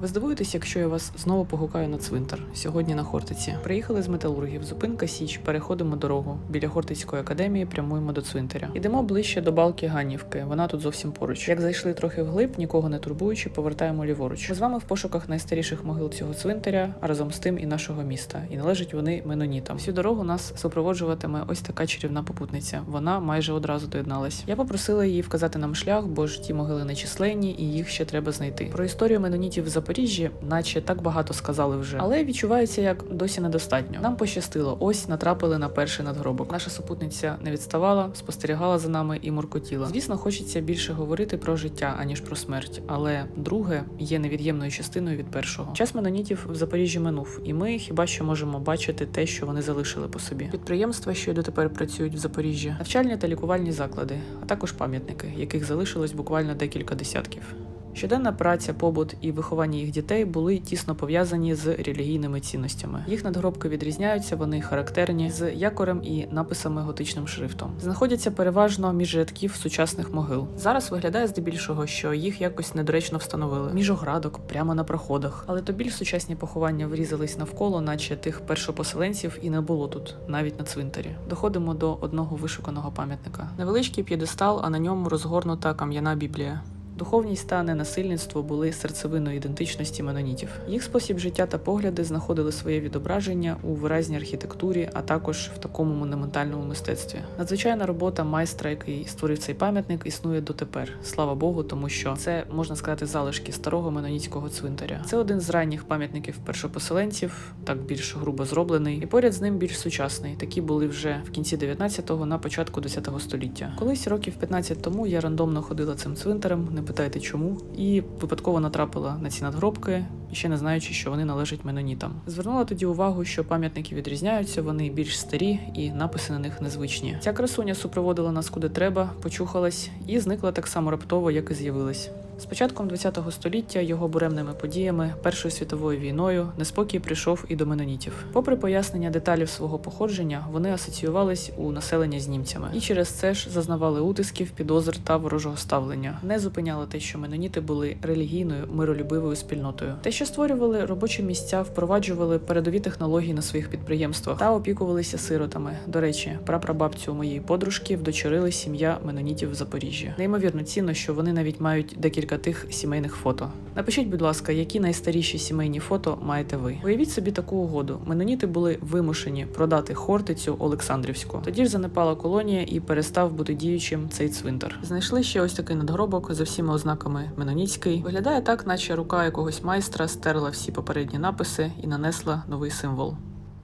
Ви здивуєтесь, якщо я вас знову погукаю на цвинтар сьогодні на Хортиці. Приїхали з металургів, зупинка Січ, переходимо дорогу. Біля Хортицької академії прямуємо до цвинтаря. Ідемо ближче до балки Ганівки. Вона тут зовсім поруч. Як зайшли трохи вглиб, нікого не турбуючи, повертаємо ліворуч. Ми з вами в пошуках найстаріших могил цього цвинтаря, а разом з тим і нашого міста. І належать вони менонітам. Всю дорогу нас супроводжуватиме ось така чарівна попутниця. Вона майже одразу доєдналась. Я попросила її вказати нам шлях, бо ж ті могили нечисленні, і їх ще треба знайти. Про історію менонітів Запоріжжі, наче так багато сказали вже, але відчувається як досі недостатньо. Нам пощастило, ось натрапили на перший надгробок. Наша супутниця не відставала, спостерігала за нами і муркотіла. Звісно, хочеться більше говорити про життя аніж про смерть, але друге є невід'ємною частиною від першого. Час менонітів в Запоріжжі минув, і ми хіба що можемо бачити те, що вони залишили по собі. Підприємства, що й дотепер працюють в Запоріжжі, навчальні та лікувальні заклади, а також пам'ятники, яких залишилось буквально декілька десятків. Щоденна праця, побут і виховання їх дітей були тісно пов'язані з релігійними цінностями. Їх надгробки відрізняються, вони характерні з якорем і написами готичним шрифтом. Знаходяться переважно між рядків сучасних могил. Зараз виглядає здебільшого, що їх якось недоречно встановили між оградок, прямо на проходах. Але то більш сучасні поховання врізались навколо, наче тих першопоселенців і не було тут, навіть на цвинтарі. Доходимо до одного вишуканого пам'ятника. Невеличкий п'єдестал, а на ньому розгорнута кам'яна біблія. Духовність та ненасильництво були серцевиною ідентичності менонітів. Їх спосіб життя та погляди знаходили своє відображення у виразній архітектурі, а також в такому монументальному мистецтві. Надзвичайна робота майстра, який створив цей пам'ятник, існує дотепер. Слава Богу, тому що це можна сказати залишки старого менонітського цвинтаря. Це один з ранніх пам'ятників першопоселенців, так більш грубо зроблений, і поряд з ним більш сучасний. Такі були вже в кінці 19-го, на початку 10-го століття. Колись років 15 тому я рандомно ходила цим цвинтарем. Не питайте чому, і випадково натрапила на ці надгробки, ще не знаючи, що вони належать менонітам. Звернула тоді увагу, що пам'ятники відрізняються, вони більш старі і написи на них незвичні. Ця красуня супроводила нас куди треба, почухалась і зникла так само раптово, як і з'явилась. З початком ХХ століття його буремними подіями Першою світовою війною неспокій прийшов і до менонітів. Попри пояснення деталів свого походження, вони асоціювались у населення з німцями і через це ж зазнавали утисків, підозр та ворожого ставлення. Не зупиняло те, що меноніти були релігійною миролюбивою спільнотою. Те, що створювали робочі місця, впроваджували передові технології на своїх підприємствах та опікувалися сиротами. До речі, прапрабабцю моєї подружки вдочерили сім'я менонітів в Запоріжжі. Неймовірно цінно, що вони навіть мають декілька тих сімейних фото. Напишіть, будь ласка, які найстаріші сімейні фото маєте ви? Уявіть собі таку угоду. Меноніти були вимушені продати Хортицю Олександрівську. Тоді ж занепала колонія і перестав бути діючим цей цвинтар. Знайшли ще ось такий надгробок за всіма ознаками Меноніцький. Виглядає так, наче рука якогось майстра стерла всі попередні написи і нанесла новий символ.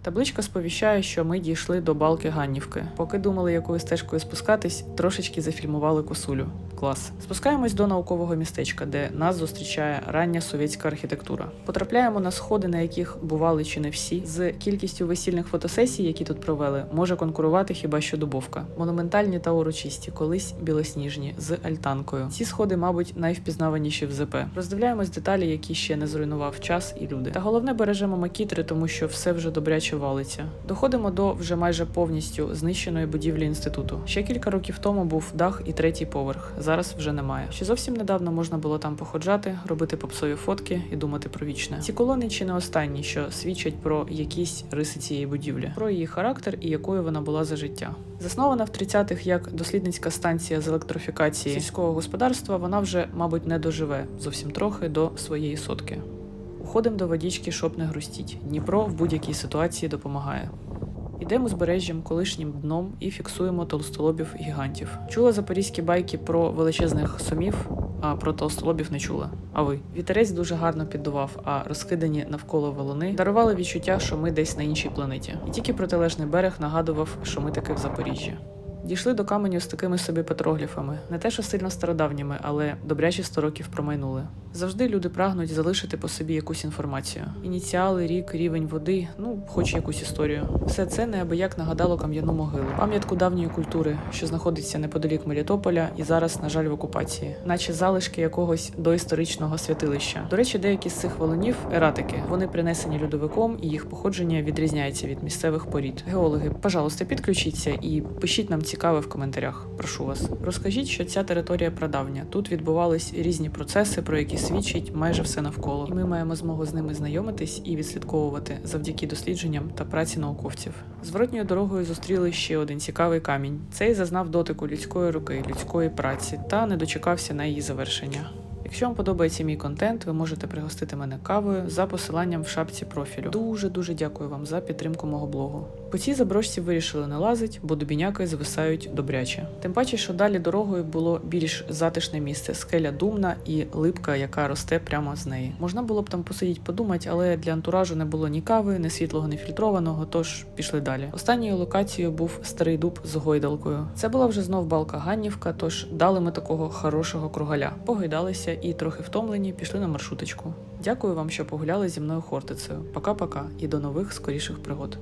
Табличка сповіщає, що ми дійшли до балки Ганнівки. Поки думали, якою стежкою спускатись, трошечки зафільмували косулю. Клас. Спускаємось до наукового містечка, де нас зустрічає рання совєтська архітектура. Потрапляємо на сходи, на яких бували чи не всі. З кількістю весільних фотосесій, які тут провели, може конкурувати хіба що дубовка. Монументальні та урочисті, колись білосніжні, з альтанкою. Ці сходи, мабуть, найвпізнаваніші в ЗП. Роздивляємось деталі, які ще не зруйнував час і люди. Та головне бережемо макітри, тому що все вже добряче валиться. Доходимо до вже майже повністю знищеної будівлі інституту. Ще кілька років тому був дах і третій поверх. Зараз вже немає. Ще зовсім недавно можна було там походжати, робити попсові фотки і думати про вічне. Ці колони чи не останні, що свідчать про якісь риси цієї будівлі, про її характер і якою вона була за життя. Заснована в 30-х як дослідницька станція з електрифікації сільського господарства, вона вже, мабуть, не доживе зовсім трохи до своєї сотки. Уходимо до водічки, щоб не грустіть. Дніпро в будь-якій ситуації допомагає. Ідемо узбережжям, колишнім дном і фіксуємо толстолобів гігантів. Чула запорізькі байки про величезних сомів, а про толстолобів не чула. А ви? Вітерець дуже гарно піддував, а розкидані навколо валуни дарували відчуття, що ми десь на іншій планеті. І тільки протилежний берег нагадував, що ми таки в Запоріжжі. Дійшли до каменю з такими собі петрогліфами, не те, що сильно стародавніми, але добрячі 100 років промайнули. Завжди люди прагнуть залишити по собі якусь інформацію: ініціали, рік, рівень води, ну, хоч якусь історію. Все це неабияк нагадало кам'яну могилу, пам'ятку давньої культури, що знаходиться неподалік Мелітополя і зараз, на жаль, в окупації, наче залишки якогось доісторичного святилища. До речі, деякі з цих валунів ератики. Вони принесені льодовиком, і їх походження відрізняється від місцевих порід. Геологи, пожалуйста, підключіться і пишіть нам ці цікаве в коментарях. Прошу вас. Розкажіть, що ця територія прадавня. Тут відбувались різні процеси, про які свідчить майже все навколо. І ми маємо змогу з ними знайомитись і відслідковувати завдяки дослідженням та праці науковців. Зворотньою дорогою зустріли ще один цікавий камінь. Цей зазнав дотику людської руки, людської праці та не дочекався на її завершення. Якщо вам подобається мій контент, ви можете пригостити мене кавою за посиланням в шапці профілю. Дуже дуже дякую вам за підтримку мого блогу. По цій заброшці вирішили не лазить, бо дубіняки звисають добряче. Тим паче, що далі дорогою було більш затишне місце, скеля думна і липка, яка росте прямо з неї. Можна було б там посидіти подумати, але для антуражу не було ні кави, ні світлого, ні фільтрованого, тож пішли далі. Останньою локацією був старий дуб з гойдалкою. Це була вже знов балка Ганнівка, тож дали ми такого хорошого кругаля. Погойдалися і трохи втомлені пішли на маршруточку. Дякую вам, що погуляли зі мною Хортицею. Пока-пока і до нових скоріших пригод.